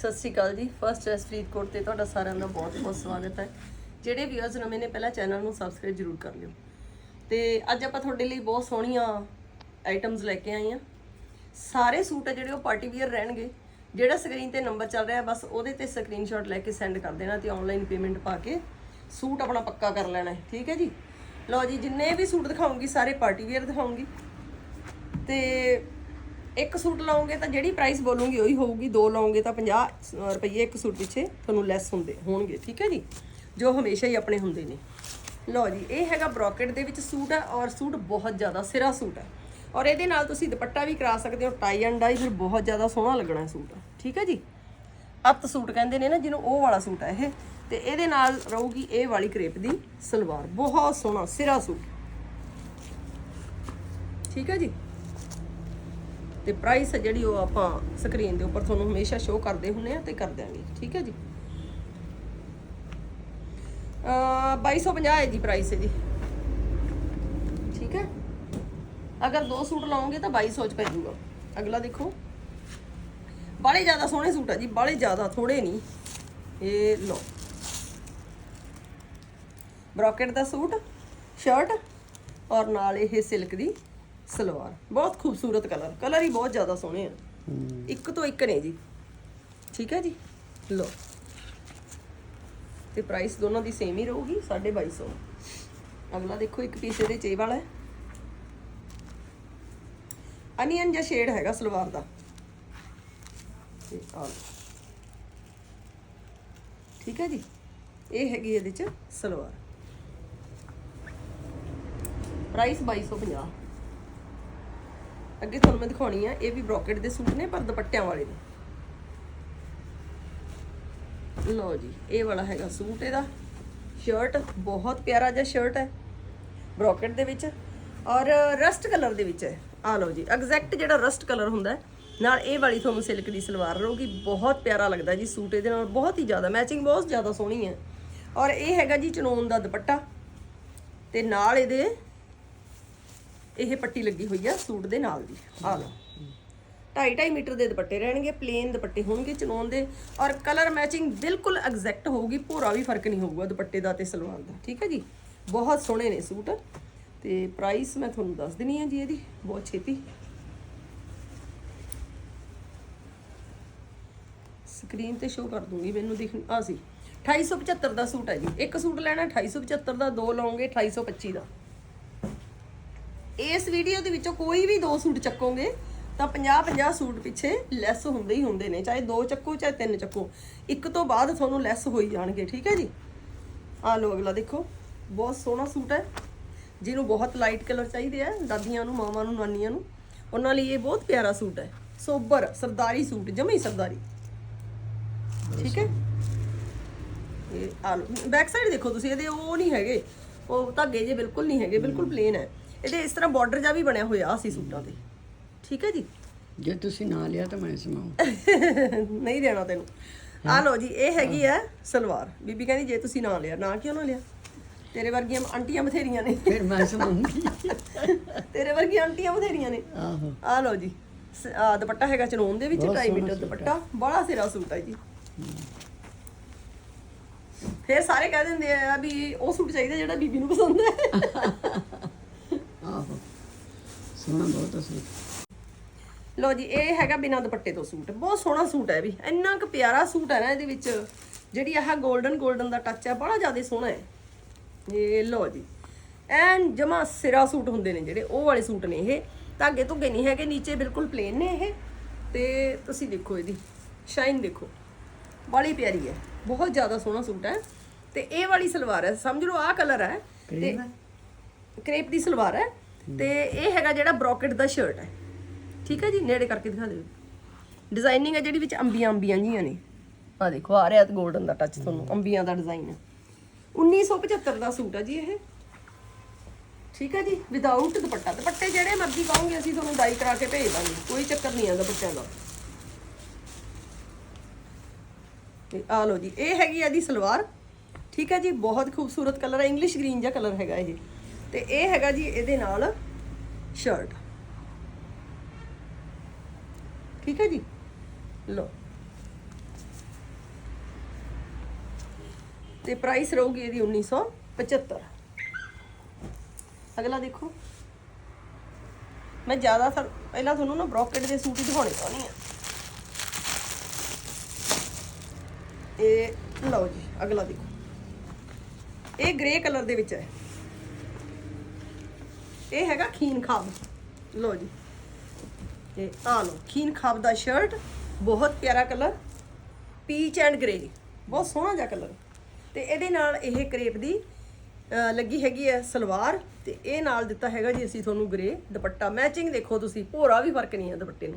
ਸਤਿ ਸ਼੍ਰੀ ਅਕਾਲ ਜੀ। First S Faridkot ਤੇ ਤੁਹਾਡਾ ਸਾਰਿਆਂ ਦਾ ਬਹੁਤ ਬਹੁਤ ਸਵਾਗਤ ਹੈ। ਜਿਹੜੇ ਵਿਊਅਰਸ ਨਵੇਂ ਨੇ, ਪਹਿਲਾਂ ਚੈਨਲ ਨੂੰ ਸਬਸਕ੍ਰਾਈਬ ਜ਼ਰੂਰ ਕਰ ਲਿਓ। ਤੇ ਅੱਜ ਆਪਾਂ ਤੁਹਾਡੇ ਲਈ ਬਹੁਤ ਸੋਹਣੀਆਂ ਆਈਟਮਸ ਲੈ ਕੇ ਆਏ ਆ ਸਾਰੇ ਸੂਟ ਆ ਜਿਹੜੇ ਉਹ ਪਾਰਟੀ ਵੀਅਰ ਰਹਿਣਗੇ। ਜਿਹੜਾ ਸਕਰੀਨ ਤੇ ਨੰਬਰ ਚੱਲ ਰਿਹਾ, ਬਸ ਉਹਦੇ ਤੇ ਸਕਰੀਨਸ਼ਾਟ ਲੈ ਕੇ ਸੈਂਡ ਕਰ ਦੇਣਾ ਤੇ ਆਨਲਾਈਨ ਪੇਮੈਂਟ ਪਾ ਕੇ ਸੂਟ ਆਪਣਾ ਪੱਕਾ ਕਰ ਲੈਣਾ ਹੈ। ਠੀਕ ਹੈ ਜੀ? ਲਓ ਜੀ, ਜਿੰਨੇ ਵੀ ਸੂਟ ਦਿਖਾਉਂਗੀ, ਸਾਰੇ ਪਾਰਟੀ ਵੀਅਰ ਦਿਖਾਉਂਗੀ। ਤੇ ਇੱਕ ਸੂਟ ਲਾਉਂਗੇ ਤਾਂ ਜਿਹੜੀ ਪ੍ਰਾਈਸ ਬੋਲੂਗੀ ਉਹੀ ਹੋਊਗੀ, ਦੋ ਲਾਉਂਗੇ ਤਾਂ 50 ਰੁਪਏ ਇੱਕ ਸੂਟ ਪਿੱਛੇ ਤੁਹਾਨੂੰ ਲੈਸ ਹੁੰਦੇ, ਹੋਣਗੇ, ਠੀਕ ਹੈ ਜੀ? ਜੋ ਹਮੇਸ਼ਾ ਹੀ ਆਪਣੇ ਹੁੰਦੇ ਨੇ। ਲਓ ਜੀ, ਇਹ ਹੈਗਾ ਬ੍ਰੋਕਟ ਦੇ ਵਿੱਚ ਸੂਟ ਹੈ ਔਰ ਸੂਟ ਬਹੁਤ ਜ਼ਿਆਦਾ ਸਿਰਾ ਸੂਟ ਹੈ। ਔਰ ਇਹਦੇ ਨਾਲ ਤੁਸੀਂ ਦੁਪੱਟਾ ਵੀ ਕਰਾ ਸਕਦੇ ਹੋ ਟਾਈ ਐਂਡ ਡਾਈ ਫਿਰ ਬਹੁਤ ਜ਼ਿਆਦਾ ਸੋਹਣਾ ਲੱਗਣਾ ਸੂਟ, ਠੀਕ ਹੈ ਜੀ? ਅੱਤ ਸੂਟ ਕਹਿੰਦੇ ਨੇ ਨਾ, ਜਿਹਨੂੰ ਉਹ ਵਾਲਾ ਸੂਟ ਹੈ ਇਹ। ਤੇ ਇਹਦੇ ਨਾਲ ਰਹੂਗੀ ਇਹ ਵਾਲੀ ਕਰੇਪ ਦੀ ਸਲਵਾਰ, ਬਹੁਤ ਸੋਹਣਾ ਸਿਰਾ ਸੂਟ। ਠੀਕ ਹੈ ਜੀ? ਤੇ ਪ੍ਰਾਈਸ ਹੈ ਜਿਹੜੀ ਉਹ ਆਪਾਂ ਸਕਰੀਨ ਦੇ ਉੱਪਰ ਤੁਹਾਨੂੰ ਹਮੇਸ਼ਾ ਸ਼ੋਅ ਕਰਦੇ ਹੁੰਨੇ ਆ ਤੇ ਕਰ ਦਿਆਂਗੇ, ਠੀਕ ਹੈ ਜੀ? ਅ 2250 ਹੈ ਜੀ ਪ੍ਰਾਈਸ ਹੈ ਜੀ ਠੀਕ ਹੈ? ਅਗਰ ਦੋ ਸੂਟ ਲਾਓਗੇ ਤਾਂ 2200 ਚ ਪੈ ਜਾਊਗਾ ਅਗਲਾ ਦੇਖੋ। ਬਾਲੇ ਜ਼ਿਆਦਾ ਸੋਹਣੇ ਸੂਟ ਆ ਜੀ ਬਾਲੇ ਜ਼ਿਆਦਾ ਥੋੜੇ ਨਹੀਂ। ਇਹ ਲੋ ਬ੍ਰੋਕਟ ਦਾ ਸੂਟ, ਸ਼ਰਟ ਔਰ ਨਾਲ ਇਹ ਸਿਲਕ ਦੀ ਸਲਵਾਰ ਬਹੁਤ ਖੂਬਸੂਰਤ ਕਲਰ ਕਲਰ ਹੀ ਬਹੁਤ ਜ਼ਿਆਦਾ ਸੋਹਣੇ ਆ। ਇੱਕ ਤੋਂ ਇੱਕ ਨੇ ਜੀ। ਠੀਕ ਹੈ ਜੀ? ਲੋ ਤੇ ਪ੍ਰਾਈਸ ਦੋਨਾਂ ਦੀ ਸੇਮ ਹੀ ਰਹੂਗੀ 2250 ਅਗਲਾ ਦੇਖੋ ਇੱਕ ਪੀਸ ਇਹਦੇ ਚੇ ਵਾਲਾ ਅਨੀਅਨ ਜਿਹਾ ਸ਼ੇਡ ਹੈਗਾ ਸਲਵਾਰ ਦਾ। ਠੀਕ ਹੈ ਜੀ? ਇਹ ਹੈਗੀ ਇਹਦੇ ਚ ਸਲਵਾਰ। ਪ੍ਰਾਈਸ 2250 ਅੱਗੇ ਤੁਹਾਨੂੰ ਮੈਂ ਦਿਖਾਉਣੀ ਆ, ਇਹ ਵੀ ਬ੍ਰੋਕਟ ਦੇ ਸੂਟ ਨੇ, ਪਰ ਦੁਪੱਟਿਆਂ ਵਾਲੇ ਨੇ। ਲਓ ਜੀ, ਇਹ ਵਾਲਾ ਹੈਗਾ ਸੂਟ ਇਹਦਾ। ਸ਼ਰਟ ਬਹੁਤ ਪਿਆਰਾ ਜਿਹਾ ਸ਼ਰਟ ਹੈ, ਬ੍ਰੋਕਟ ਦੇ ਵਿੱਚ। ਔਰ ਰਸਟ ਕਲਰ ਦੇ ਵਿੱਚ ਹੈ। ਆ ਲਓ ਜੀ ਐਗਜ਼ੈਕਟ ਜਿਹੜਾ ਰਸਟ ਕਲਰ ਹੁੰਦਾ ਨਾਲ ਇਹ ਵਾਲੀ ਤੁਹਾਨੂੰ ਸਿਲਕ ਦੀ ਸਲਵਾਰ ਰਹੂਗੀ। ਬਹੁਤ ਪਿਆਰਾ ਲੱਗਦਾ ਜੀ ਸੂਟ ਇਹਦੇ ਨਾਲ, ਬਹੁਤ ਹੀ ਜ਼ਿਆਦਾ ਮੈਚਿੰਗ ਬਹੁਤ ਜ਼ਿਆਦਾ ਸੋਹਣੀ ਹੈ। ਔਰ ਇਹ ਹੈਗਾ ਜੀ ਚਨੋਨ ਦਾ ਦੁਪੱਟਾ। ਤੇ ਨਾਲ ਇਹਦੇ ਇਹ ਪੱਟੀ ਲੱਗੀ ਹੋਈ ਆ ਸੂਟ ਦੇ ਨਾਲ ਦੀ। ਆ ਲਓ। 2.5 ਮੀਟਰ ਦੇ ਦੁਪੱਟੇ ਰਹਿਣਗੇ ਪਲੇਨ ਦੁਪੱਟੇ ਹੋਣਗੇ ਚਨੋਨ ਦੇ ਔਰ ਕਲਰ ਮੈਚਿੰਗ ਬਿਲਕੁਲ ਐਗਜ਼ੈਕਟ ਹੋਊਗੀ ਪੂਰਾ ਵੀ ਫ਼ਰਕ ਨਹੀਂ ਹੋਊਗਾ ਦੁਪੱਟੇ ਦਾ ਤੇ ਸਲਵਾਰ ਦਾ। ਠੀਕ ਹੈ ਜੀ? ਬਹੁਤ ਸੋਹਣੇ ਨੇ ਸੂਟ। ਤੇ ਪ੍ਰਾਈਸ ਮੈਂ ਤੁਹਾਨੂੰ ਦੱਸ ਦਿੰਨੀ ਆ ਜੀ ਇਹਦੀ, ਬਹੁਤ ਛੇਤੀ। ਸਕਰੀਨ ਤੇ ਸ਼ੋ ਕਰ ਦੂੰਗੀ ਮੈਨੂੰ ਦਿਖ, ਆ ਸੀ। 2875 ਦਾ ਸੂਟ ਹੈ ਜੀ। ਇੱਕ ਸੂਟ ਲੈਣਾ 2875 ਦਾ, ਦੋ ਲਓਗੇ 2825 ਦਾ। ਇਸ ਵੀਡੀਓ ਦੇ ਵਿੱਚੋਂ ਕੋਈ ਵੀ ਦੋ ਸੂਟ ਚੱਕੋਗੇ, ਤਾਂ 50 50 ਸੂਟ ਪਿੱਛੇ ਲੈਸ ਹੁੰਦੇ ਹੀ ਹੁੰਦੇ ਨੇ, ਚਾਹੇ ਦੋ ਚੱਕੋ, ਚਾਹੇ ਤਿੰਨ ਚੱਕੋ। ਇੱਕ ਤੋਂ ਬਾਅਦ ਤੁਹਾਨੂੰ ਲੈਸ ਹੋਈ ਜਾਣਗੇ, ਠੀਕ ਹੈ ਜੀ? ਆ ਲਓ ਅਗਲਾ ਦੇਖੋ, ਬਹੁਤ ਸੋਹਣਾ ਸੂਟ ਹੈ। ਜਿਹਨੂੰ ਬਹੁਤ ਲਾਈਟ ਕਲਰ ਚਾਹੀਦੇ ਆ, ਦਾਦੀਆਂ ਨੂੰ, ਮਾਵਾਂ ਨੂੰ, ਨਾਨੀਆਂ ਨੂੰ। ਉਹਨਾਂ ਲਈ ਇਹ ਬਹੁਤ ਪਿਆਰਾ ਸੂਟ ਹੈ। ਸੋਬਰ, ਸਰਦਾਰੀ ਸੂਟ, ਜਮੀ ਸਰਦਾਰੀ। ਠੀਕ ਹੈ? ਇਹ ਆ ਲਓ ਬੈਕ ਸਾਈਡ ਦੇਖੋ ਤੁਸੀਂ, ਇਹਦੇ ਉਹ ਨਹੀਂ ਹੈਗੇ। ਉਹ ਧਾਗੇ ਜੇ ਬਿਲਕੁਲ ਨਹੀਂ ਹੈਗੇ, ਬਿਲਕੁਲ ਪਲੇਨ ਹੈ। ਇਹਦੇ ਇਸ ਤਰ੍ਹਾਂ ਬਾਰਡਰ ਜਾ ਵੀ ਬਣਿਆ ਹੋਇਆ ਸੀ ਸੂਟਾਂ ਤੇ। ਠੀਕ ਹੈ ਜੀ? ਜੇ ਤੁਸੀਂ ਨਾ ਲਿਆ ਤਾਂ ਮੈਂ ਸਮਾਉ ਨਹੀਂ ਦੇਣਾ ਤੈਨੂੰ। ਆ ਲਓ ਜੀ ਇਹ ਹੈਗੀ ਆ ਸਲਵਾਰ। ਬੀਬੀ ਕਹਿੰਦੀ ਜੇ ਤੁਸੀਂ ਨਾ ਲਿਆ ਨਾ ਕਿਉਂ ਨਾ ਲਿਆ? ਤੇਰੇ ਵਰਗੀਆਂ ਆਂਟੀਆਂ ਬਥੇਰੀਆਂ ਨੇ। ਫਿਰ ਮੈਂ ਸਮਾਉਂਗੀ ਤੇਰੇ ਵਰਗੀਆਂ ਆਂਟੀਆਂ ਬਥੇਰੀਆਂ ਨੇ। ਆਹੋ। ਆ ਲਓ ਜੀ ਸ- ਆਹ ਦੁਪੱਟਾ ਹੈਗਾ ਚਨੋਨ ਦੇ ਵਿੱਚ ਬਹੁਤ 2.5 ਸੋਹਣਾ ਮੀਟਰ ਸੂਟ ਦੁਪੱਟਾ। ਬੜਾ ਸਿਰਾ ਸੂਟ ਹੈ ਜੀ। ਫਿਰ ਸਾਰੇ ਕਹਿ ਦਿੰਦੇ ਆ ਵੀ ਉਹ ਸੂਟ ਚਾਹੀਦਾ ਜਿਹੜਾ ਬੀਬੀ ਨੂੰ ਪਸੰਦ ਹੈ। ਸੋਹਣਾ ਬਹੁਤ ਸੂਟ। ਲੋ ਜੀ ਇਹ ਹੈਗਾ ਬਿਨਾਂ ਦੁਪੱਟੇ ਤੋਂ ਸੂਟ। ਬਹੁਤ ਸੋਹਣਾ ਸੂਟ ਹੈ ਵੀ। ਇੰਨਾ ਕੁ ਪਿਆਰਾ ਸੂਟ ਹੈ ਨਾ ਇਹਦੇ ਵਿੱਚ। ਜਿਹੜੀ ਆਹ 골ਡਨ 골ਡਨ ਦਾ ਟੱਚ ਹੈ ਬੜਾ ਜ਼ਿਆਦਾ ਸੋਹਣਾ ਹੈ। ਇਹ ਲੋ ਜੀ ਐਨ ਜਮਾ ਸਿਰਾ ਸੂਟ ਹੁੰਦੇ ਨੇ ਜਿਹੜੇ ਉਹ ਵਾਲੇ ਸੂਟ ਨੇ ਇਹ। ਧਾਗੇ ਧੁੱਗੇ ਨਹੀਂ ਹੈਗੇ ਨੀਚੇ ਬਿਲਕੁਲ ਪਲੇਨ ਨੇ ਇਹ। ਤੇ ਤੁਸੀਂ ਦੇਖੋ ਇਹਦੀ ਸ਼ਾਈਨ ਦੇਖੋ। ਬੜੀ ਪਿਆਰੀ ਹੈ। ਬਹੁਤ ਜ਼ਿਆਦਾ ਸੋਹਣਾ ਸੂਟ ਹੈ। ਤੇ ਇਹ ਵਾਲੀ ਸਲਵਾਰ ਹੈ ਸਮਝ ਲਓ ਆਹ ਕਲਰ ਹੈ। ਤੇ ਕ੍ਰੇਪ ਦੀ ਸਲਵਾਰ ਹੈ। ਤੇ ਇਹ ਹੈਗਾ ਜਿਹੜਾ ਬ੍ਰੋਕਟ ਦਾ ਸ਼ਰਟ ਹੈ। ਠੀਕ ਹੈ ਜੀ, ਨੇੜੇ ਕਰਕੇ ਦਿਖਾ ਦਿਓ। ਡਿਜ਼ਾਈਨਿੰਗ ਹੈ ਜਿਹੜੀ ਵਿੱਚ ਅੰਬੀਆਂ ਅੰਬੀਆਂ ਜੀਆਂ ਨੇ। ਆ ਦੇਖੋ, ਆ ਰਿਹਾ 골ਡਨ ਦਾ ਟੱਚ ਤੁਹਾਨੂੰ, ਅੰਬੀਆਂ ਦਾ ਡਿਜ਼ਾਈਨ ਹੈ। 1975 ਦਾ ਸੂਟ ਹੈ ਜੀ ਇਹ। ਠੀਕ ਹੈ ਜੀ ਵਿਦਆਊਟ ਦੁਪੱਟਾ। ਦੁਪੱਟੇ ਜਿਹੜੇ ਮਰਜ਼ੀ ਕਹੋਗੇ ਅਸੀਂ ਤੁਹਾਨੂੰ ਡਾਈ ਕਰਾ ਕੇ ਭੇਜ ਦਾਂਗੇ। ਕੋਈ ਚੱਕਰ ਨਹੀਂ ਆਉਂਦਾ ਦੁਪੱਟਿਆਂ ਦਾ। ਤੇ ਆ ਲਓ ਜੀ, ਇਹ ਹੈਗੀ ਇਹਦੀ ਸਲਵਾਰ। ਠੀਕ ਹੈ ਜੀ, ਬਹੁਤ ਖੂਬਸੂਰਤ ਕਲਰ ਹੈ ਇੰਗਲਿਸ਼ ਗ੍ਰੀਨ ਜਿਹਾ ਕਲਰ ਹੈਗਾ ਇਹ। ਤੇ ਇਹ ਹੈਗਾ ਜੀ ਇਹਦੇ ਨਾਲ ਸ਼ਰਟ ਠੀਕ ਹੈ ਜੀ? ਲੋ ਤੇ ਪ੍ਰਾਈਸ ਰਹੂਗੀ ਇਹਦੀ 1975 ਅਗਲਾ ਦੇਖੋ। ਮੈਂ ਜ਼ਿਆਦਾਤਰ ਪਹਿਲਾਂ ਤੁਹਾਨੂੰ ਨਾ ਬ੍ਰੋਕਟ ਦੇ ਸੂਟ ਹੀ ਦਿਖਾਉਣੇ ਚਾਹੁੰਦੀ ਆ ਇਹ ਲਓ ਜੀ, ਅਗਲਾ ਦੇਖੋ। ਇਹ ਗ੍ਰੇ ਕਲਰ ਦੇ ਵਿੱਚ ਹੈ। ਇਹ ਹੈਗਾ ਖੀਨ ਖਾਬ। ਲਓ ਜੀ। ਤੇ ਆ ਲਓ, ਖੀਨ ਖਾਬ ਦਾ ਸ਼ਰਟ ਬਹੁਤ ਪਿਆਰਾ ਕਲਰ ਪੀਚ ਐਂਡ ਗ੍ਰੇ ਬਹੁਤ ਸੋਹਣਾ ਜਿਹਾ ਕਲਰ ਤੇ ਇਹਦੇ ਨਾਲ ਇਹ ਕਰੇਪ ਦੀ ਲੱਗੀ ਹੈਗੀ ਹੈ ਸਲਵਾਰ, ਤੇ ਇਹ ਨਾਲ ਦਿੱਤਾ ਹੈਗਾ ਜੀ ਅਸੀਂ ਤੁਹਾਨੂੰ ਗ੍ਰੇ ਦੁਪੱਟਾ। ਮੈਚਿੰਗ ਦੇਖੋ ਤੁਸੀਂ, ਭੋਰਾ ਵੀ ਫ਼ਰਕ ਨਹੀਂ ਹੈ ਦੁਪੱਟੇ ਨੂੰ।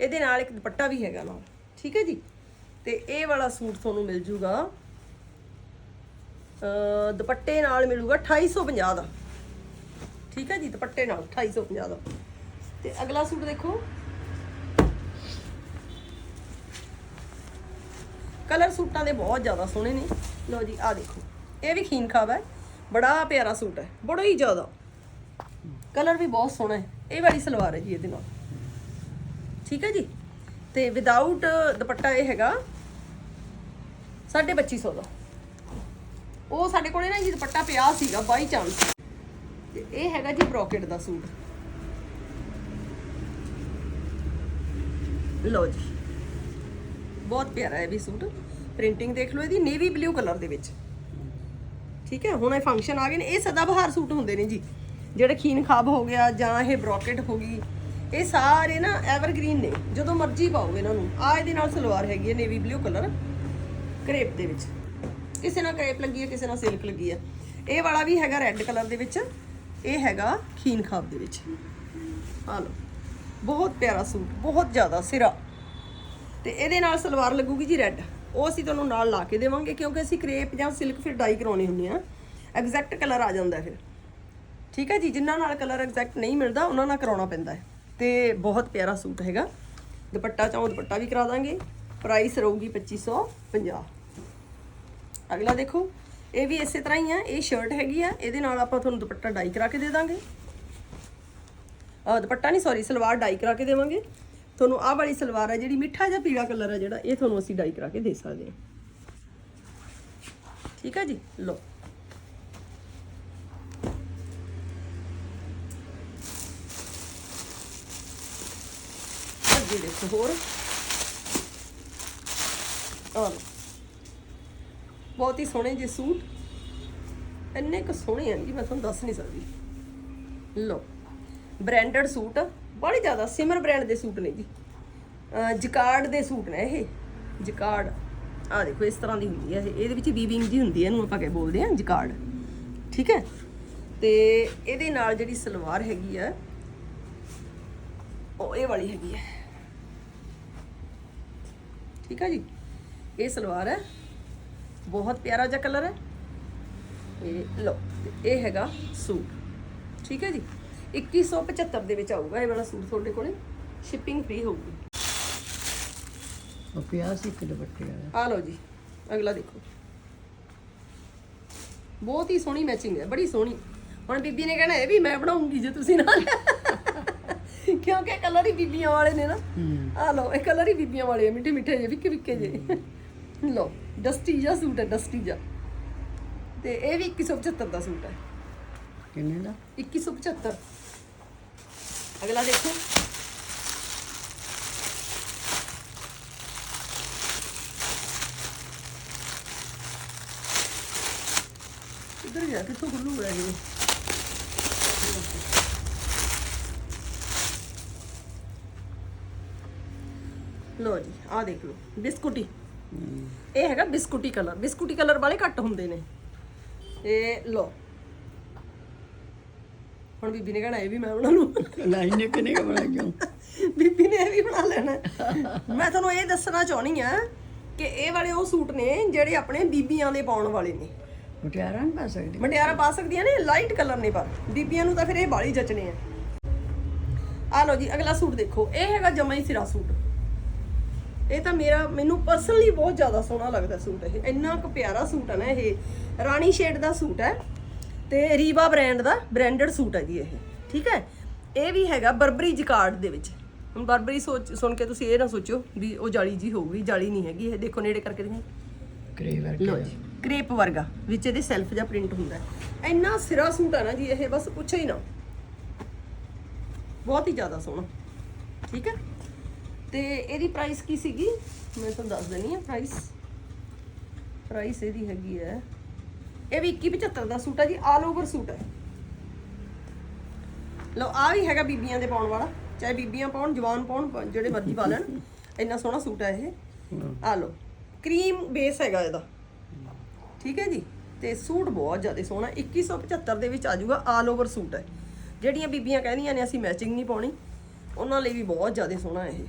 ਇਹਦੇ ਨਾਲ ਇੱਕ ਦੁਪੱਟਾ ਵੀ ਹੈਗਾ ਨਾਲ ਠੀਕ ਹੈ ਜੀ? ਤੇ ਇਹ ਵਾਲਾ ਸੂਟ ਤੁਹਾਨੂੰ ਮਿਲ ਜੂਗਾ ਦੁਪੱਟੇ ਨਾਲ ਮਿਲੂਗਾ 2850 ਦਾ। ਠੀਕ ਹੈ ਜੀ, ਦੁਪੱਟੇ ਨਾਲ 2850 ਦਾ। ਤੇ ਅਗਲਾ ਸੂਟ ਦੇਖੋ। ਕਲਰ ਸੂਟਾਂ ਦੇ ਬਹੁਤ ਜ਼ਿਆਦਾ ਸੋਹਣੇ ਨੇ। ਲਓ ਜੀ ਆ ਦੇਖੋ। ਇਹ ਵੀ ਖੀਨ ਖਾਬ ਹੈ। ਬੜਾ ਪਿਆਰਾ ਸੂਟ ਹੈ, ਬੜਾ ਹੀ ਜ਼ਿਆਦਾ। ਕਲਰ ਵੀ ਬਹੁਤ ਸੋਹਣਾ ਹੈ। ਇਹ ਵਾਲੀ ਸਲਵਾਰ ਹੈ ਜੀ, ਇਹਦੇ ਨਾਲ। ਠੀਕ ਹੈ ਜੀ? ਤੇ ਵਿਦਆਊਟ ਦੁਪੱਟਾ ਇਹ ਹੈਗਾ 2500 ਦਾ। ਉਹ ਸਾਡੇ ਕੋਲੇ ਨਾ ਜੀ ਦੁਪੱਟਾ ਪਿਆ ਸੀਗਾ ਬਾਈ ਚਾਂਸ ਤੇ ਇਹ ਹੈਗਾ ਜੀ ਬ੍ਰੋਕਟ ਦਾ ਸੂਟ। ਲਓ ਜੀ। ਬਹੁਤ ਪਿਆਰਾ ਹੈ ਵੀ ਸੂਟ। ਪ੍ਰਿੰਟਿੰਗ ਦੇਖ ਲਓ ਇਹਦੀ ਨੇਵੀ ਬਲੂ ਕਲਰ ਦੇ ਵਿੱਚ। ਠੀਕ ਹੈ, ਹੁਣ ਇਹ ਫੰਕਸ਼ਨ ਆ ਗਏ ਨੇ। ਇਹ ਸਦਾ ਬਹਾਰ ਸੂਟ ਹੁੰਦੇ ਨੇ ਜੀ। ਜਿਹੜੇ ਖੀਨ ਖਾਬ ਹੋ ਗਿਆ ਜਾਂ ਇਹ ਬ੍ਰੋਕਟ ਹੋ ਗਈ, ਇਹ ਸਾਰੇ ਨਾ ਐਵਰਗ੍ਰੀਨ ਨੇ। ਜਦੋਂ ਮਰਜ਼ੀ ਪਾਓ ਇਹਨਾਂ ਨੂੰ। ਆ ਇਹਦੇ ਨਾਲ ਸਲਵਾਰ ਹੈਗੀ ਹੈ ਨੇਵੀ ਬਲੂ ਕਲਰ ਕਰੇਪ ਦੇ ਵਿੱਚ। ਕਿਸੇ ਨਾਲ ਕਰੇਪ ਲੱਗੀ ਹੈ, ਕਿਸੇ ਨਾਲ ਸਿਲਕ ਲੱਗੀ ਹੈ। ਇਹ ਵਾਲਾ ਵੀ ਹੈਗਾ ਰੈੱਡ ਕਲਰ ਦੇ ਵਿੱਚ। ਇਹ ਹੈਗਾ ਖੀਨ ਖਾਬ ਦੇ ਵਿੱਚ। ਆ ਲਓ, ਬਹੁਤ ਪਿਆਰਾ ਸੂਟ, ਬਹੁਤ ਜ਼ਿਆਦਾ ਸਿਰਾ। ਤੇ ਇਹਦੇ ਨਾਲ ਸਲਵਾਰ ਲੱਗੂਗੀ ਜੀ ਰੈੱਡ। ਉਹ ਅਸੀਂ ਤੁਹਾਨੂੰ ਨਾਲ ਲਾ ਕੇ ਦੇਵਾਂਗੇ ਕਿਉਂਕਿ ਅਸੀਂ ਕਰੇਪ ਜਾਂ ਸਿਲਕ ਫਿਰ ਡਾਈ ਕਰਾਉਣੇ ਹੁੰਦੇ ਆ। ਐਗਜ਼ੈਕਟ ਕਲਰ ਆ ਜਾਂਦਾ ਫਿਰ। ਠੀਕ ਹੈ ਜੀ ਜਿਨ੍ਹਾਂ ਨਾਲ ਕਲਰ ਐਗਜ਼ੈਕਟ ਨਹੀਂ ਮਿਲਦਾ, ਉਹਨਾਂ ਨਾਲ ਕਰਾਉਣਾ ਪੈਂਦਾ ਹੈ। ਤੇ ਬਹੁਤ ਪਿਆਰਾ ਸੂਟ ਹੈਗਾ। ਦੁਪੱਟਾ ਚਾਹੋ ਦੁਪੱਟਾ ਵੀ ਕਰਾ ਦਾਂਗੇ। ਪ੍ਰਾਈਸ ਰਹੂਗੀ 2550 ਅਗਲਾ ਦੇਖੋ। ਇਹ ਵੀ ਇਸੇ ਤਰ੍ਹਾਂ ਹੀ ਆ, ਇਹ ਸ਼ਰਟ ਹੈਗੀ ਆ, ਇਹਦੇ ਨਾਲ ਆਪਾਂ ਤੁਹਾਨੂੰ ਦੁਪੱਟਾ ਡਾਈ ਕਰਾ ਕੇ ਦੇ ਦਾਂਗੇ। ਆ ਦੁਪੱਟਾ ਨਹੀਂ ਸੌਰੀ ਸਲਵਾਰ ਡਾਈ ਕਰਾ ਕੇ ਦੇਵਾਂਗੇ। ਤੁਹਾਨੂੰ ਆਹ ਵਾਲੀ ਸਲਵਾਰ ਹੈ ਜਿਹੜੀ ਮਿੱਠਾ ਜਿਹਾ ਪੀਲਾ ਕਲਰ ਹੈ ਜਿਹੜਾ, ਇਹ ਤੁਹਾਨੂੰ ਅਸੀਂ ਡਾਈ ਕਰਾ ਕੇ ਦੇ ਸਕਦੇ ਹਾਂ। ਠੀਕ ਹੈ ਜੀ? ਲਓ। ਅੱਗੇ ਦੇਖੋ ਹੋਰ। ਆਹ ਲਓ। ਬਹੁਤ ਹੀ ਸੋਹਣੇ ਜਿਹੇ ਸੂਟ। ਇੰਨੇ ਕੁ ਸੋਹਣੇ ਆ ਜੀ, ਮੈਂ ਤੁਹਾਨੂੰ ਦੱਸ ਨਹੀਂ ਸਕਦੀ। ਲਓ ਬ੍ਰਾਂਡਡ ਸੂਟ ਬੜੇ ਜ਼ਿਆਦਾ ਸਿਮਰ ਬ੍ਰਾਂਡ ਦੇ ਸੂਟ ਨੇ ਜੀ। ਅਹ ਜਕਾਰਡ ਦੇ ਸੂਟ ਨੇ ਇਹ, ਜਕਾਰਡ। ਆ ਦੇਖੋ, ਇਸ ਤਰ੍ਹਾਂ ਦੀ ਹੁੰਦੀ ਹੈ ਇਹ। ਇਹਦੇ ਵਿੱਚ ਵੀਵਿੰਗ ਜੀ ਹੁੰਦੀ ਹੈ ਇਹਨੂੰ ਆਪਾਂ ਕੀ ਬੋਲਦੇ ਹਾਂ ਜਕਾਰਡ। ਠੀਕ ਹੈ? ਤੇ ਇਹਦੇ ਨਾਲ ਜਿਹੜੀ ਸਲਵਾਰ ਹੈਗੀ ਆ, ਉਹ ਇਹ ਵਾਲੀ ਹੈਗੀ ਹੈ ਠੀਕ ਹੈ ਜੀ? ਇਹ ਸਲਵਾਰ ਹੈ ਬਹੁਤ ਪਿਆਰਾ ਜਿਹਾ ਕਲਰ ਹੈ। ਇਹ ਤੇ ਇਹ ਹੈਗਾ ਸੂਟ। ਠੀਕ ਹੈ ਜੀ? 2175 ਦੇ ਵਿੱਚ ਆਊਗਾ ਇਹ ਵਾਲਾ ਸੂਟ ਤੁਹਾਡੇ ਕੋਲੇ। ਸ਼ਿਪਿੰਗ ਫ੍ਰੀ ਹੋਊਗੀ। ਉਹ ਪਿਆ ਸੀ ਇੱਕ ਦੁਪੱਟੇ ਵਾਲਾ। ਆ ਲਓ ਜੀ ਅਗਲਾ ਦੇਖੋ। ਬਹੁਤ ਹੀ ਸੋਹਣੀ ਮੈਚਿੰਗ ਹੈ ਬੜੀ ਸੋਹਣੀ। ਹੁਣ ਬੀਬੀ ਨੇ ਕਹਿਣਾ ਇਹ ਵੀ ਮੈਂ ਬਣਾਉਂਗੀ ਜੇ ਤੁਸੀਂ ਨਾ ਕਿਉਂਕਿ ਕਲਰ ਹੀ ਬੀਬੀਆਂ ਵਾਲੇ ਨੇ ਨਾ। ਆ ਲਓ ਇਹ ਕਲਰ ਹੀ ਬੀਬੀਆਂ ਵਾਲੇ ਆ ਮਿੱਠੇ ਮਿੱਠੇ ਜਿਹੇ ਵਿੱਕੇ ਵਿੱਕੇ ਜੇ ਲਓ ਡਸਟੀ ਜਿਹਾ ਸੂਟ ਹੈ ਡਸਟੀ ਜਿਹਾ। ਤੇ ਇਹ ਵੀ 2175 ਦਾ ਸੂਟ ਹੈ। ਕਿੰਨੇ ਦਾ? 2175 ਅਗਲਾ ਦੇਖੋ। ਇਧਰ ਜਾ ਕਿੱਥੋਂ ਖੁੱਲੂਗਾ ਇਹ? ਲੋ ਜੀ ਆਹ ਦੇਖ ਲਓ। ਬਿਸਕੁਟੀ। ਇਹ ਹੈਗਾ ਬਿਸਕੁਟੀ ਕਲਰ। ਬਿਸਕੁਟੀ ਕਲਰ ਵਾਲੇ ਘੱਟ ਹੁੰਦੇ ਨੇ। ਇਹ ਲੋ ਹੁਣ ਬੀਬੀ ਨੇ ਕਹਿਣਾ ਇਹ ਵੀ ਮੈਂ ਬਣਾ ਲੂੰ। ਲਾਈਨ ਨੇ ਕਿੰਨੇ ਕਮਰਾ ਕਿਉਂ ਬੀਬੀ ਨੇ ਇਹ ਵੀ ਬਣਾ ਲੈਣਾ। ਮੈਂ ਤੁਹਾਨੂੰ ਇਹ ਦੱਸਣਾ ਚਾਹਣੀ ਆ ਕਿ ਇਹ ਵਾਲੇ ਉਹ ਸੂਟ ਨੇ ਜਿਹੜੇ ਆਪਣੇ ਬੀਬੀਆਂ ਦੇ ਪਾਉਣ ਵਾਲੇ ਨੇ। ਮੁਟਿਆਰਾਂ ਨਹੀਂ ਪਾ ਸਕਦੀ? ਮਟਿਆਰਾ ਪਾ ਸਕਦੀਆਂ ਨੇ ਲਾਈਟ ਕਲਰ ਨੇ ਪਰ। ਬੀਬੀਆਂ ਨੂੰ ਤਾਂ ਫਿਰ ਇਹ ਬਾਲੀ ਜਚਣੇ ਆ। ਆ ਲਓ ਜੀ ਅਗਲਾ ਸੂਟ ਦੇਖੋ। ਇਹ ਹੈਗਾ ਜਮਾ ਹੀ ਸਿਰਾ ਸੂਟ। ਇਹ ਤਾਂ ਮੇਰਾ ਮੈਨੂੰ ਪਰਸਨਲੀ ਬਹੁਤ ਜ਼ਿਆਦਾ ਸੋਹਣਾ ਲੱਗਦਾ ਸੂਟ ਇਹ। ਇੰਨਾ ਕੁ ਪਿਆਰਾ ਸੂਟ ਹੈ ਨਾ ਇਹ। ਰਾਣੀ ਸ਼ੇਡ ਦਾ ਸੂਟ ਹੈ ਤੇ ਰੀਵਾ ਬ੍ਰਾਂਡ ਦਾ ਬ੍ਰਾਂਡਡ ਸੂਟ ਹੈ ਜੀ ਇਹ। ਠੀਕ ਹੈ? ਇਹ ਵੀ ਹੈਗਾ ਬਰਬਰੀ ਜਕਾਰਡ ਦੇ ਵਿੱਚ। ਹੁਣ ਬਰਬਰੀ ਸੋਚ ਸੁਣ ਕੇ ਤੁਸੀਂ ਇਹ ਨਾ ਸੋਚੋ ਵੀ ਉਹ ਜਾਲੀ ਜੀ ਹੋਊਗੀ ਜਾਲੀ ਨਹੀਂ ਹੈਗੀ। ਇਹ ਦੇਖੋ ਨੇੜੇ ਕਰਕੇ ਕਰੇ ਵਰਗੇ ਲੋ ਜੀ ਕ੍ਰੇਪ ਵਰਗਾ ਵਿੱਚ ਇਹਦੇ ਸੈਲਫ ਜਾਂ ਪ੍ਰਿੰਟ ਹੁੰਦਾ ਹੈ। ਇੰਨਾ ਸਿਰਾ ਸੂਟ ਆ ਨਾ ਜੀ ਇਹ ਬਸ ਪੁੱਛੋ ਹੀ ਨਾ। ਬਹੁਤ ਹੀ ਜ਼ਿਆਦਾ ਸੋਹਣਾ। ਠੀਕ ਹੈ? ਤੇ ਇਹਦੀ ਪ੍ਰਾਈਸ ਕੀ ਸੀਗੀ? ਮੈਂ ਤੁਹਾਨੂੰ ਦੱਸ ਦਿੰਨੀ ਆ ਪ੍ਰਾਈਸ ਪ੍ਰਾਈਸ ਇਹਦੀ ਹੈਗੀ ਹੈ। ਇਹ ਵੀ 2175 ਦਾ ਸੂਟ ਹੈ ਜੀ ਆਲ ਓਵਰ ਸੂਟ ਹੈ। ਲਓ ਆ ਵੀ ਹੈਗਾ ਬੀਬੀਆਂ ਦੇ ਪਾਉਣ ਵਾਲਾ। ਚਾਹੇ ਬੀਬੀਆਂ ਪਾਉਣ, ਜਵਾਨ ਪਾਉਣ ਜਿਹੜੇ ਮਰਜ਼ੀ ਪਾ ਲੈਣ। ਇੰਨਾ ਸੋਹਣਾ ਸੂਟ ਹੈ ਇਹ। ਆ ਲਓ ਕਰੀਮ ਬੇਸ ਹੈਗਾ ਇਹਦਾ। ਠੀਕ ਹੈ ਜੀ? ਤੇ ਸੂਟ ਬਹੁਤ ਜ਼ਿਆਦਾ ਸੋਹਣਾ 2175 ਦੇ ਵਿੱਚ ਆ ਜਾਊਗਾ ਆਲ ਓਵਰ ਸੂਟ ਹੈ। ਜਿਹੜੀਆਂ ਬੀਬੀਆਂ ਕਹਿੰਦੀਆਂ ਨੇ, ਅਸੀਂ ਮੈਚਿੰਗ ਨਹੀਂ ਪਾਉਣੀ। ਉਹਨਾਂ ਲਈ ਵੀ ਬਹੁਤ ਜ਼ਿਆਦਾ ਸੋਹਣਾ ਇਹ।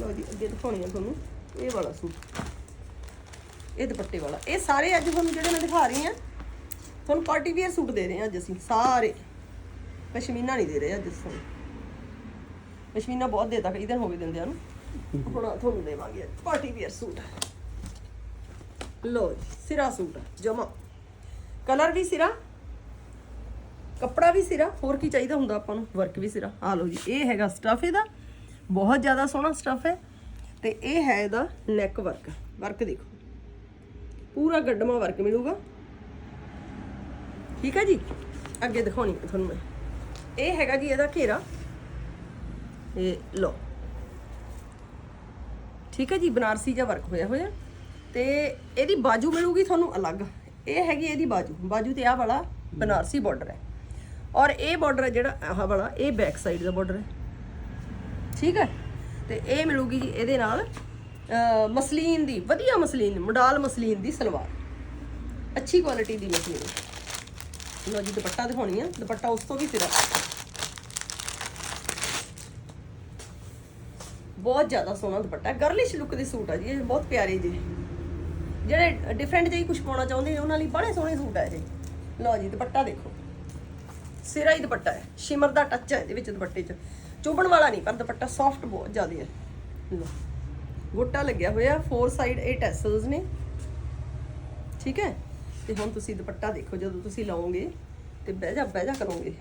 ਲਓ ਜੀ, ਅੱਗੇ ਦਿਖਾਉਣੀ ਆ ਤੁਹਾਨੂੰ, ਇਹ ਵਾਲਾ ਸੂਟ। ਇਹ ਦੁਪੱਟੇ ਵਾਲਾ। ਇਹ ਸਾਰੇ ਅੱਜ ਤੁਹਾਨੂੰ ਜਿਹੜੇ ਮੈਂ ਦਿਖਾ ਰਹੀ ਹਾਂ ਤੁਹਾਨੂੰ ਪਾਰਟੀ ਵੇਅਰ ਸੂਟ ਦੇ ਰਹੇ ਹਾਂ ਅੱਜ ਅਸੀਂ, ਸਾਰੇ। ਪਸ਼ਮੀਨਾ ਨਹੀਂ ਦੇ ਰਹੇ ਅੱਜ ਅਸੀਂ। ਪਸ਼ਮੀਨਾ ਬਹੁਤ ਦੇਤਾ ਕਈ ਦਿਨ ਹੋ ਗਏ ਦਿੰਦਿਆਂ ਨੂੰ। ਹੁਣ ਤੁਹਾਨੂੰ ਦੇਵਾਂਗੇ ਪਾਰਟੀ ਵੇਅਰ ਸੂਟ। ਲੋ ਸਿਰਾ ਸੂਟ, ਜਮਾ। ਕਲਰ ਵੀ ਸਿਰਾ, ਕੱਪੜਾ ਵੀ ਸਿਰਾ, ਹੋਰ ਕੀ ਚਾਹੀਦਾ ਹੁੰਦਾ ਆਪਾਂ ਨੂੰ? ਵਰਕ ਵੀ ਸਿਰਾ। ਆ ਲਓ ਜੀ, ਇਹ ਹੈਗਾ ਸਟਫ ਇਹਦਾ। ਬਹੁਤ ਜ਼ਿਆਦਾ ਸੋਹਣਾ ਸਟਫ ਹੈ। ਤੇ ਇਹ ਹੈ ਇਹਦਾ ਨੈਕ ਵਰਕ ਵਰਕ ਦੇਖੋ। ਪੂਰਾ ਗੱਡਮਾ ਵਰਕ ਮਿਲੂਗਾ। ਠੀਕ ਹੈ ਜੀ? ਅੱਗੇ ਦਿਖਾਉਣੀ ਹੈ ਤੁਹਾਨੂੰ ਮੈਂ। ਇਹ ਹੈਗਾ ਜੀ ਇਹਦਾ ਘੇਰਾ। ਇਹ ਲੋ ਠੀਕ ਹੈ ਜੀ, ਬਨਾਰਸੀ ਜਿਹਾ ਵਰਕ ਹੋਇਆ ਹੋਇਆ। ਤੇ ਇਹਦੀ ਬਾਜੂ ਮਿਲੂਗੀ ਤੁਹਾਨੂੰ ਅਲੱਗ। ਇਹ ਹੈਗੀ ਇਹਦੀ ਬਾਜੂ। ਬਾਜੂ ਤੇ ਆਹ ਵਾਲਾ ਬਨਾਰਸੀ ਬਾਰਡਰ ਹੈ। ਔਰ ਇਹ ਬਾਰਡਰ ਹੈ ਜਿਹੜਾ ਆਹ ਵਾਲਾ, ਇਹ ਬੈਕ ਸਾਈਡ ਦਾ ਬਾਰਡਰ ਹੈ। ਠੀਕ ਹੈ? ਤੇ ਇਹ ਮਿਲੂਗੀ ਜੀ ਇਹਦੇ ਨਾਲ ਮਸਲੀਨ ਦੀ, ਵਧੀਆ ਮਸਲੀਨ, ਮੋਡਲ ਮਸਲੀਨ ਦੀ ਸਲਵਾਰ। ਅੱਛੀ ਕੁਆਲਿਟੀ ਦੀ ਮਸਲੀਨ। ਲੋ ਜੀ, ਦੁਪੱਟਾ ਦਿਖਾਉਣੀ ਆ। ਦੁਪੱਟਾ ਉਸ ਤੋਂ ਵੀ ਸਿਰਾ। ਬਹੁਤ ਜ਼ਿਆਦਾ ਸੋਹਣਾ ਦੁਪੱਟਾ। ਗਰਲਿਸ਼ ਲੁੱਕ ਦੇ ਸੂਟ ਆ ਜੀ, ਇਹ ਬਹੁਤ ਪਿਆਰੇ ਜੀ ਜਿਹੜੇ ਡਿਫਰੈਂਟ ਜਿਹੀ ਕੁਝ ਪਾਉਣਾ ਚਾਹੁੰਦੇ ਨੇ, ਉਹਨਾਂ ਲਈ ਬੜੇ ਸੋਹਣੇ ਸੂਟ ਆ ਜੀ ਲਓ ਜੀ, ਦੁਪੱਟਾ ਦੇਖੋ। ਸਿਰਾ ਹੀ ਦੁਪੱਟਾ ਹੈ। ਸ਼ਿਮਰ ਦਾ ਟੱਚ ਹੈ ਇਹਦੇ ਵਿੱਚ ਦੁਪੱਟੇ 'ਚ। ਚੁਭਣ ਵਾਲਾ ਨਹੀਂ, ਪਰ ਦੁਪੱਟਾ ਸੌਫਟ ਬਹੁਤ ਜ਼ਿਆਦਾ ਹੈ। ਲਓ, ਗੋਟਾ ਲੱਗਿਆ ਹੋਇਆ ਫੋਰ ਸਾਈਡ ਇਹ ਟੈਸਲਸ ਨੇ। ਠੀਕ ਹੈ? ਤੇ ਹੁਣ ਤੁਸੀਂ ਦੁਪੱਟਾ ਦੇਖੋ, ਜਦੋਂ ਤੁਸੀਂ ਲਾਓਗੇ ਤੇ ਬਹਿ ਜਾ ਬਹਿ ਜਾ ਕਰੋਗੇ।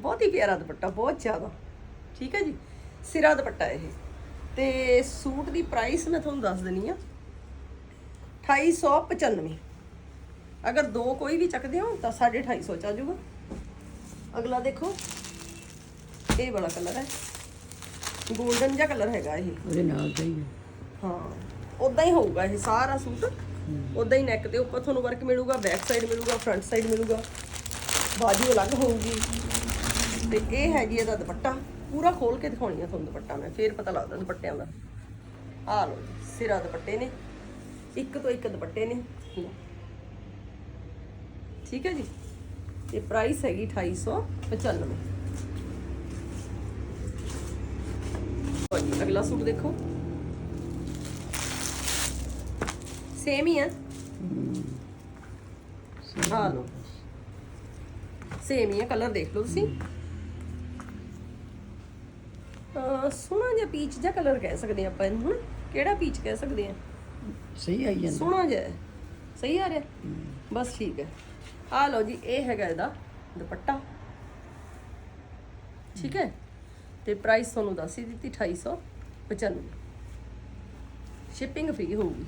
ਬਹੁਤ ਹੀ ਪਿਆਰਾ ਦੁਪੱਟਾ, ਬਹੁਤ ਜ਼ਿਆਦਾ। ਠੀਕ ਹੈ ਜੀ? ਸਿਰਾ ਦੁਪੱਟਾ ਇਹ। ਤੇ ਸੂਟ ਦੀ ਪ੍ਰਾਈਸ ਮੈਂ ਤੁਹਾਨੂੰ ਦੱਸ ਦਿੰਨੀ ਆ 2895 ਅਗਰ ਦੋ ਕੋਈ ਵੀ ਚੱਕਦੇ ਹੋ, ਤਾਂ 250 ਚ ਆ ਜਾਊਗਾ ਅਗਲਾ ਦੇਖੋ। ਇਹ ਵਾਲਾ ਕਲਰ ਹੈ। 골ਡਨ ਜਿਹਾ ਕਲਰ ਹੈਗਾ ਇਹ। ਉਹਦੇ ਨਾਲ ਦਾ ਹੀ ਹੈ। ਹਾਂ ਉਦਾਂ ਹੀ ਹੋਊਗਾ ਇਹ ਸਾਰਾ ਸੂਟ। ਉਦਾਂ ਹੀ ਨੈਕ ਦੇ ਉੱਪਰ ਤੁਹਾਨੂੰ ਵਰਕ ਮਿਲੂਗਾ ਬੈਕ ਸਾਈਡ ਮਿਲੂਗਾ ਫਰੰਟ ਸਾਈਡ ਮਿਲੂਗਾ। ਬਾਜੂ ਅਲੱਗ ਹੋਊਗੀ। ਤੇ ਇਹ ਹੈਗੀ ਇਹਦਾ ਦੁਪੱਟਾ। ਪੂਰਾ ਖੋਲ ਕੇ ਦਿਖਾਉਣੀ ਆ ਤੁਹਾਨੂੰ ਦੁਪੱਟਾ ਮੈਂ ਫੇਰ ਪਤਾ ਲੱਗਦਾ ਦੁਪੱਟਿਆਂ ਦਾ। ਆਹ ਲਓ ਜੀ, ਸਿਰਾ ਦੁਪੱਟੇ ਨੇ। ਇੱਕ ਤੋਂ ਇੱਕ ਦੁਪੱਟੇ ਨੇ। ਠੀਕ ਹੈ ਜੀ? ਤੇ ਪ੍ਰਾਈਸ ਹੈਗੀ 2895 ਲਓ ਜੀ, ਅਗਲਾ ਸੂਟ ਦੇਖੋ। ਸੇਮ ਹੀ ਹੈ। ਆ। ਲਓ ਸੇਮ ਹੀ ਹੈ ਕਲਰ ਦੇਖ ਲਓ ਤੁਸੀਂ। ਸੋਹਣਾ ਜਿਹਾ ਪੀਚ ਜਿਹਾ ਕਲਰ ਕਹਿ ਸਕਦੇ ਆਪਾਂ ਇਹਨੂੰ ਹਨਾ? ਕਿਹੜਾ ਪੀਚ ਕਹਿ ਸਕਦੇ ਹਾਂ? ਸਹੀ ਆਈ ਜਾਂਦਾ। ਸੋਹਣਾ ਜਿਹਾ ਹੈ। ਸਹੀ ਆ ਰਿਹਾ? ਬਸ ਠੀਕ ਹੈ। ਆ ਲਓ ਜੀ ਇਹ ਹੈਗਾ ਇਹਦਾ ਦੁਪੱਟਾ। ਠੀਕ ਹੈ? ਤੇ ਪ੍ਰਾਈਸ ਤੁਹਾਨੂੰ ਦੱਸ ਹੀ ਦਿੱਤੀ 2895 ਸ਼ਿਪਿੰਗ ਫ੍ਰੀ ਹੋਊਗੀ।